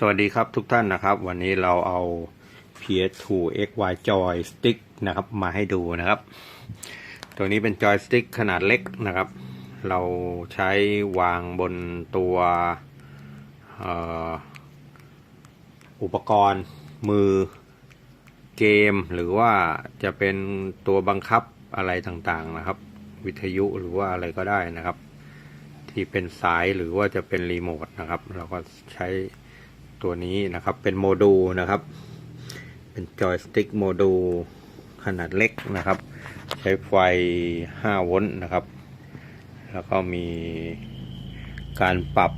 สวัสดีครับทุกท่านนะครับ วันนี้เราเอา PS2 XY Joy Stick นะครับมาให้ดูนะครับ ตัวนี้เป็นจอยสติ๊กขนาดเล็กนะครับ เราใช้วางบนตัวอ่ออุปกรณ์มือเกม หรือว่าจะเป็นตัวบังคับอะไรต่างๆนะครับ วิทยุหรือว่าอะไรก็ได้นะครับ ที่เป็นสายหรือว่าจะเป็นรีโมทนะครับ เราก็ใช้ ตัวนี้นะครับเป็นโมดูลนะครับ เป็นจอยสติ๊กโมดูลขนาดเล็กนะครับ ใช้ไฟ 5 โวลต์นะครับ แล้วก็มีการปรับ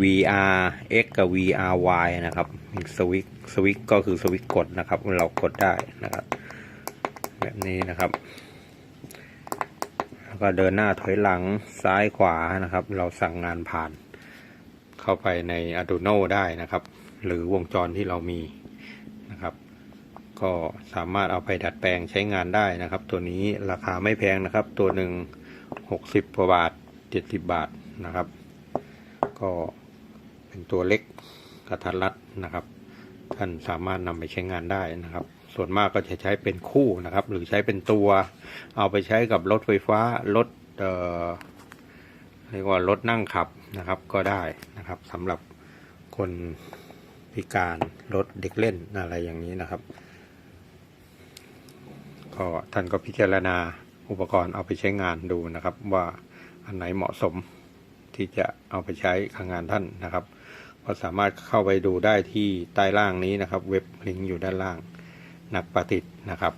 VR X กับ VR Y นะครับสวิตช์สวิตช์ก็คือสวิตช์กดนะครับ เรากดได้นะครับ แบบนี้นะครับ แล้วก็เดินหน้าถอยหลังซ้ายขวานะครับ เราสั่งงานผ่าน เข้าไปใน Arduino ได้นะครับ หรือวงจรที่เรามีนะครับ ก็สามารถเอาไปดัดแปลงใช้งานได้นะครับ ตัวนี้ราคาไม่แพงนะครับ ตัวหนึ่งหกสิบกว่าบาทเจ็ดสิบบาทนะครับ ก็เป็นตัวเล็กกระทัดรัดนะครับ ท่านสามารถนำไปใช้งานได้นะครับ ส่วนมากก็จะใช้เป็นคู่นะครับ หรือใช้เป็นตัว เอาไปใช้กับรถไฟฟ้ารถเอ่อ เรียกว่ารถนั่งขับนะครับก็ได้นะครับสำหรับคนพิการรถเด็กเล่นอะไรอย่างนี้นะครับก็ท่านก็พิจารณาอุปกรณ์เอาไปใช้งานดูนะครับ ว่าอันไหนเหมาะสมที่จะเอาไปใช้ทางงานท่านนะครับ ก็สามารถเข้าไปดูได้ที่ใต้ล่างนี้นะครับ เว็บลิงก์อยู่ด้านล่างนักประดิษฐ์นะครับ